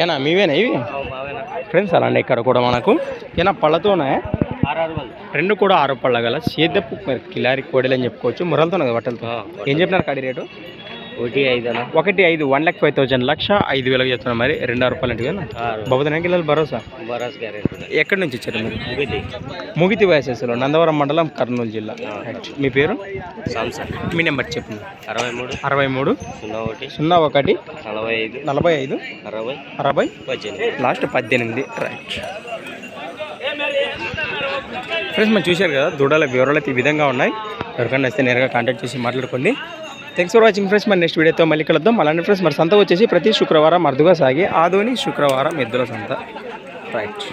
ఏనా మీవేనా ఇవి? ఫ్రెండ్స్ అలాంటి ఇక్కడ కూడా మనకు. ఏనా పళ్ళతోనే? రెండు కూడా ఆరు పళ్ళ గల సేద్యపు మరి కిలారి కోడలు అని చెప్పుకోవచ్చు. మురలతో బట్టలతో? ఏం చెప్పినారు కాడి రేటు? ఒకటి ఐదు ఒకటి ఐదు వన్ ల్యాక్ ఫైవ్ థౌసండ్ లక్ష ఐదు వేలకు చెప్తున్నారు మరి రెండు ఆరు రూపాయలు అంటే బహుదన కిలోలు భరోసా? బరాస్ గ్యారెంటీ ఎక్కడి నుంచి వచ్చారు మీరు? ముగితి వయసెస్లో నందవరం మండలం కర్నూలు జిల్లా. మీ పేరు? సామ్సంగ్ మీ నెంబర్ చెప్పండి. అరవై మూడు. అరవై మూడు. సున్నా ఒకటి. సున్నా ఒకటి. నలభై ఐదు. నలభై ఐదు. అరవై. అరవై. పద్దెనిమిది. లాస్ట్ పద్దెనిమిది. రైట్ ఫ్రెండ్స్ మనం చూశారు కదా దూడల వివరాలు అయితే ఈ విధంగా ఉన్నాయి. ఎవరికైనా వస్తే నేరుగా కాంటాక్ట్ చేసి మాట్లాడుకోండి. థ్యాంక్స్ ఫర్ వాచింగ్ ఫ్రెండ్స్ మరి నెక్స్ట్ వీడియోతో మళ్ళీ కలుద్దాం. అలానే ఫ్రెండ్స్ మరి సంత వచ్చేసి ప్రతి శుక్రవారం అర్ధుగా సాగి ఆధోని శుక్రవారం ఎద్దుల సంత. రైట్